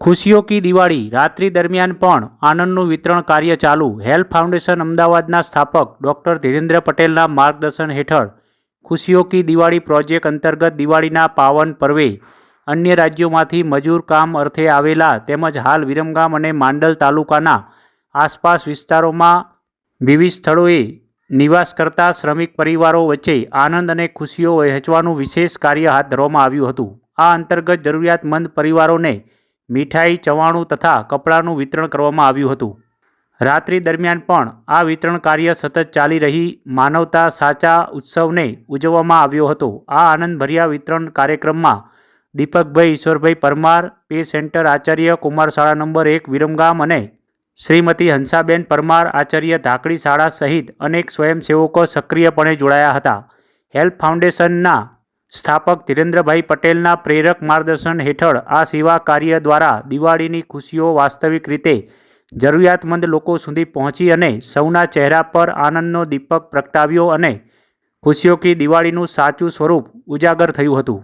ખુશીઓ કી દિવાળી રાત્રિ દરમિયાન પણ આનંદનું વિતરણ કાર્ય ચાલુ. હેલ્પ ફાઉન્ડેશન અમદાવાદના સ્થાપક ડૉક્ટર ધીરેન્દ્ર પટેલના માર્ગદર્શન હેઠળ ખુશીઓ કી દિવાળી પ્રોજેક્ટ અંતર્ગત દિવાળીના પાવન પર્વે અન્ય રાજ્યોમાંથી મજૂર કામ અર્થે આવેલા તેમજ હાલ વિરમગામ અને માંડલ તાલુકાના આસપાસ વિસ્તારોમાં વિવિધ સ્થળોએ નિવાસ કરતા શ્રમિક પરિવારો વચ્ચે આનંદ અને ખુશીઓ વહેંચવાનું વિશેષ કાર્ય હાથ ધરવામાં આવ્યું હતું. આ અંતર્ગત જરૂરિયાતમંદ પરિવારોને મીઠાઈ, ચવાણું તથા કપડાનું વિતરણ કરવામાં આવ્યું હતું. રાત્રિ દરમિયાન પણ આ વિતરણ કાર્ય સતત ચાલી રહી માનવતા સાચા ઉત્સવને ઉજવવામાં આવ્યો હતો. આ આનંદભર્યા વિતરણ કાર્યક્રમમાં દીપકભાઈ ઈશ્વરભાઈ પરમાર, પે સેન્ટર આચાર્ય કુમાર શાળા નંબર એક વિરમગામ અને શ્રીમતી હંસાબેન પરમાર આચાર્ય ધાકડી શાળા સહિત અનેક સ્વયંસેવકો સક્રિયપણે જોડાયા હતા. હેલ્પ ફાઉન્ડેશનના સ્થાપક ધીરેન્દ્રભાઈ પટેલના પ્રેરક માર્ગદર્શન હેઠળ આ સેવા કાર્ય દ્વારા દિવાળીની ખુશીઓ વાસ્તવિક રીતે જરૂરિયાતમંદ લોકો સુધી પહોંચી અને સૌના ચહેરા પર આનંદનો દીપક પ્રગટાવ્યો અને ખુશીઓ કી દિવાળીનું સાચું સ્વરૂપ ઉજાગર થયું હતું.